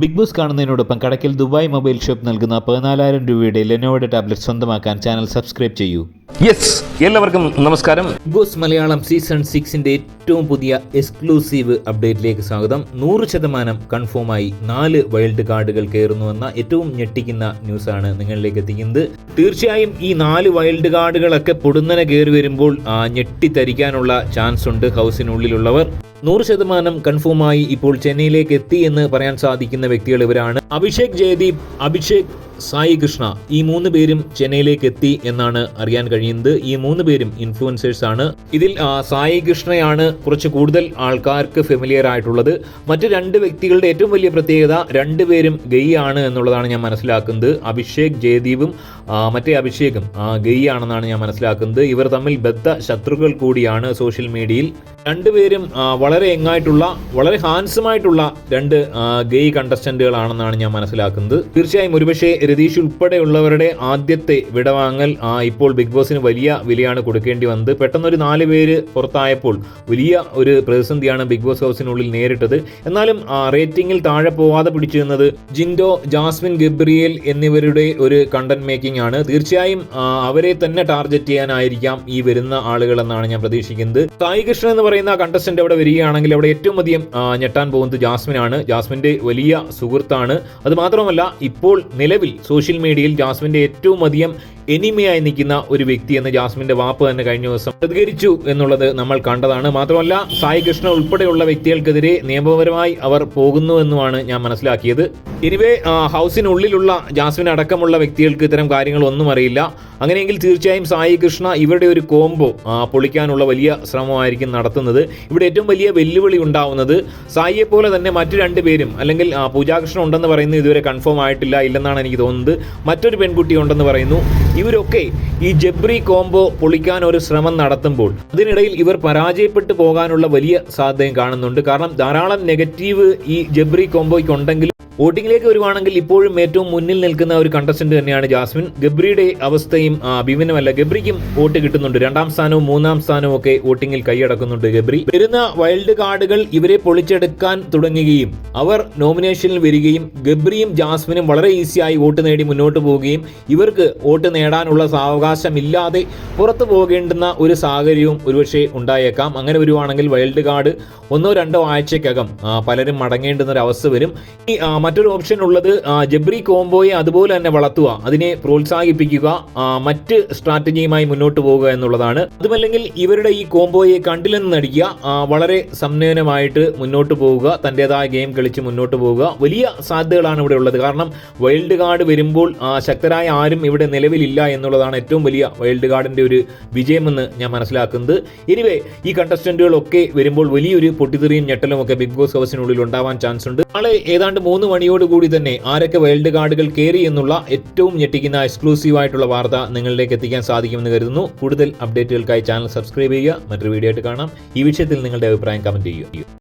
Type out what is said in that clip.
Big boss കാണുന്നതിനോടൊപ്പം കടക്കിൽ Dubai mobile shop നൽകുന്ന പതിനാലായിരം രൂപയുടെ ലെനോയുടെ ടാബ്ലറ്റ് സ്വന്തമാക്കാൻ ചാനൽ സബ്സ്ക്രൈബ് ചെയ്യൂ. യെസ് എല്ലാവർക്കും നമസ്കാരം. ബോസ് മലയാളം സീസൺ സിക്സിന്റെ ഏറ്റവും പുതിയ എക്സ്ക്ലൂസീവ് അപ്ഡേറ്റിലേക്ക് സ്വാഗതം. നൂറ് ശതമാനം കൺഫേമായി നാല് വൈൽഡ് കാർഡുകൾ കയറുന്നുവെന്ന ഏറ്റവും ഞെട്ടിക്കുന്ന ന്യൂസാണ് നിങ്ങളിലേക്ക് എത്തിക്കുന്നത്. തീർച്ചയായും ഈ നാല് വൈൽഡ് കാർഡുകളൊക്കെ പൊടുന്നനെ കയറി വരുമ്പോൾ ഞെട്ടിത്തരിക്കാനുള്ള ചാൻസ് ഉണ്ട് ഹൗസിനുള്ളിലുള്ളവർ. നൂറ് ശതമാനം കൺഫേമായി ഇപ്പോൾ ചെന്നൈയിലേക്ക് എത്തി എന്ന് പറയാൻ സാധിക്കുന്ന വ്യക്തികൾ ഇവരാണ്. അഭിഷേക് ജയദീപ് അഭിഷേക് സായി കൃഷ്ണ ഈ മൂന്ന് പേരും ചെന്നൈയിലേക്ക് എത്തി എന്നാണ് അറിയാൻ കഴിയുന്നത്. ഈ മൂന്ന് പേരും ഇൻഫ്ലുവൻസേഴ്സ് ആണ്. ഇതിൽ സായി കൃഷ്ണയാണ് കുറച്ച് കൂടുതൽ ആൾക്കാർക്ക് ഫെമിലിയർ ആയിട്ടുള്ളത്. മറ്റ് രണ്ട് വ്യക്തികളുടെ ഏറ്റവും വലിയ പ്രത്യേകത രണ്ടുപേരും ഗെയ് ആണ് എന്നുള്ളതാണ് ഞാൻ മനസ്സിലാക്കുന്നത്. അഭിഷേക് ജയദീപും മറ്റേ അഭിഷേകും ഗെയ് ആണെന്നാണ് ഞാൻ മനസ്സിലാക്കുന്നത്. ഇവർ തമ്മിൽ ബദ്ധ ശത്രുക്കൾ കൂടിയാണ് സോഷ്യൽ മീഡിയയിൽ രണ്ടുപേരും വളരെ എങ്ങായിട്ടുള്ള വളരെ ഹാൻസമായിട്ടുള്ള രണ്ട് ഗെയ് കണ്ടസ്റ്റന്റുകളാണെന്നാണ് ഞാൻ മനസ്സിലാക്കുന്നത്. തീർച്ചയായും ഒരുപക്ഷെ രതീഷ് ഉൾപ്പെടെയുള്ളവരുടെ ആദ്യത്തെ വിടവാങ്ങൽ ആ, ഇപ്പോൾ ബിഗ് ബോസിന് വലിയ വിലയാണ് കൊടുക്കേണ്ടി വന്നത്. പെട്ടെന്നൊരു നാല് പേര് പുറത്തായപ്പോൾ വലിയ ഒരു പ്രതിസന്ധിയാണ് ബിഗ് ബോസ് ഹൗസിനുള്ളിൽ നേരിട്ടത്. എന്നാലും റേറ്റിംഗിൽ താഴെ പോവാതെ പിടിച്ചു നിന്നത് ജിൻഡോ ജാസ്മിൻ ഗബ്രിയേൽ എന്നിവരുടെ ഒരു കണ്ടന്റ് മേക്കിംഗ് ആണ്. തീർച്ചയായും അവരെ തന്നെ ടാർഗറ്റ് ചെയ്യാനായിരിക്കാം ഈ വരുന്ന ആളുകൾ എന്നാണ് ഞാൻ പ്രതീക്ഷിക്കുന്നത്. സായി കൃഷ്ണൻ എന്ന് പറയുന്ന കണ്ടസ്റ്റന്റ് അവിടെ വരികയാണെങ്കിൽ അവിടെ ഏറ്റവും അധികം ഞെട്ടാൻ പോകുന്നത് ജാസ്മിൻ ആണ് ജാസ്മിന്റെ വലിയ സുഹൃത്താണ്. അത് മാത്രമല്ല ഇപ്പോൾ നിലവിൽ സോഷ്യൽ മീഡിയയിൽ ജാസ്മിന്റെ ഏറ്റവും അധികം എനിമയായി നിൽക്കുന്ന ഒരു വ്യക്തി എന്ന് ജാസ്മിന്റെ വാപ്പ് തന്നെ കഴിഞ്ഞ ദിവസം പ്രതികരിച്ചു എന്നുള്ളത് നമ്മൾ കണ്ടതാണ്. മാത്രമല്ല സായി കൃഷ്ണ ഉൾപ്പെടെയുള്ള വ്യക്തികൾക്കെതിരെ നിയമപരമായി അവർ പോകുന്നു എന്നുമാണ് ഞാൻ മനസ്സിലാക്കിയത്. എനിവേ ഹൗസിനുള്ളിലുള്ള ജാസ്മിൻ അടക്കമുള്ള വ്യക്തികൾക്ക് ഇത്തരം കാര്യങ്ങളൊന്നും അറിയില്ല. അങ്ങനെയെങ്കിൽ തീർച്ചയായും സായി കൃഷ്ണ ഇവരുടെ ഒരു കോംബോ പൊളിക്കാനുള്ള വലിയ ശ്രമമായിരിക്കും നടത്തുന്നത്. ഇവിടെ ഏറ്റവും വലിയ വെല്ലുവിളി ഉണ്ടാവുന്നത് സായിയെ പോലെ തന്നെ മറ്റു രണ്ട് പേരും അല്ലെങ്കിൽ പൂജാകൃഷ്ണൻ ഉണ്ടെന്ന് പറയുന്നത് ഇതുവരെ കൺഫേം ആയിട്ടില്ല ഇല്ലെന്നാണ് എനിക്ക് തോന്നുന്നത്. മറ്റൊരു പെൺകുട്ടി ഉണ്ടെന്ന് പറയുന്നു. ഇവരൊക്കെ ഈ ജബ്രി കോംബോ പൊളിക്കാൻ ഒരു ശ്രമം നടത്തുമ്പോൾ അതിനിടയിൽ ഇവർ പരാജയപ്പെട്ടു പോകാനുള്ള വലിയ സാധ്യത കാണുന്നുണ്ട്. കാരണം ധാരാളം നെഗറ്റീവ് ഈ ജബ്രി കോംബോയ്ക്ക് ഉണ്ടെങ്കിൽ വോട്ടിംഗിലേക്ക് വരുവാണെങ്കിൽ ഇപ്പോഴും ഏറ്റവും മുന്നിൽ നിൽക്കുന്ന ഒരു കണ്ടസ്റ്റന്റ് തന്നെയാണ് ജാസ്മിൻ. ഗബ്രിയുടെ അവസ്ഥയും അഭിമന്യമല്ല ഗബ്രിക്കും വോട്ട് കിട്ടുന്നുണ്ട്. രണ്ടാം സ്ഥാനവും മൂന്നാം സ്ഥാനവും ഒക്കെ വോട്ടിംഗിൽ കൈയടക്കുന്നുണ്ട് ഗബ്രി. വരുന്ന വൈൽഡ് കാർഡുകൾ ഇവരെ പൊളിച്ചെടുക്കാൻ തുടങ്ങുകയും അവർ നോമിനേഷനിൽ വരികയും ഗബ്രിയും ജാസ്മിനും വളരെ ഈസിയായി വോട്ട് നേടി മുന്നോട്ട് പോവുകയും ഇവർക്ക് വോട്ട് നേടാനുള്ള സാവകാശമില്ലാതെ പുറത്തു പോകേണ്ടുന്ന ഒരു സാഹചര്യവും ഒരുപക്ഷെ ഉണ്ടായേക്കാം. അങ്ങനെ വരുവാണെങ്കിൽ വൈൽഡ് കാർഡ് ഒന്നോ രണ്ടോ ആഴ്ചക്കകം പലരും മടങ്ങേണ്ടുന്ന ഒരു അവസ്ഥ വരും. ഈ മറ്റൊരു ഓപ്ഷൻ ഉള്ളത് ജബ്രി കോംബോയെ അതുപോലെ തന്നെ വളർത്തുക. അതിനെ പ്രോത്സാഹിപ്പിക്കുക മറ്റ് സ്ട്രാറ്റജിയുമായി മുന്നോട്ട് പോവുക എന്നുള്ളതാണ്. അതുമല്ലെങ്കിൽ ഇവരുടെ ഈ കോംബോയെ കണ്ടില്ലെന്ന് നടിക്കുക വളരെ സംനയനമായിട്ട് മുന്നോട്ട് പോവുക തന്റെതായ ഗെയിം കളിച്ച് മുന്നോട്ട് പോവുക വലിയ സാധ്യതകളാണ് ഇവിടെ ഉള്ളത്. കാരണം വൈൽഡ് കാർഡ് വരുമ്പോൾ ശക്തരായ ആരും ഇവിടെ നിലവിലില്ല എന്നുള്ളതാണ് ഏറ്റവും വലിയ വൈൽഡ് കാർഡിന്റെ ഒരു വിജയമെന്ന് ഞാൻ മനസ്സിലാക്കുന്നത്. എനിവേ ഈ കണ്ടസ്റ്റന്റുകളൊക്കെ വരുമ്പോൾ വലിയൊരു പൊട്ടിത്തെറിയും ഞെട്ടലും ഒക്കെ ബിഗ് ബോസ് ഹൗസിനുള്ളിൽ ഉണ്ടാവാൻ ചാൻസ് ഉണ്ട്. നാളെ ഏതാണ്ട് മൂന്ന് മണിയോടുകൂടി തന്നെ ആരൊക്കെ വേൾഡ് കാർഡുകൾ കയറി എന്നുള്ള ഏറ്റവും ഞെട്ടിക്കുന്ന എക്സ്ക്ലൂസീവ് ആയിട്ടുള്ള വാർത്ത നിങ്ങളിലേക്ക് എത്തിക്കാൻ സാധിക്കുമെന്ന് കരുതുന്നു. കൂടുതൽ അപ്ഡേറ്റുകൾക്കായി ചാനൽ സബ്സ്ക്രൈബ് ചെയ്യുക. മറ്റൊരു വീഡിയോ ആയിട്ട് കാണാം. ഈ വിഷയത്തിൽ നിങ്ങളുടെ അഭിപ്രായം കമന്റ് ചെയ്യുക.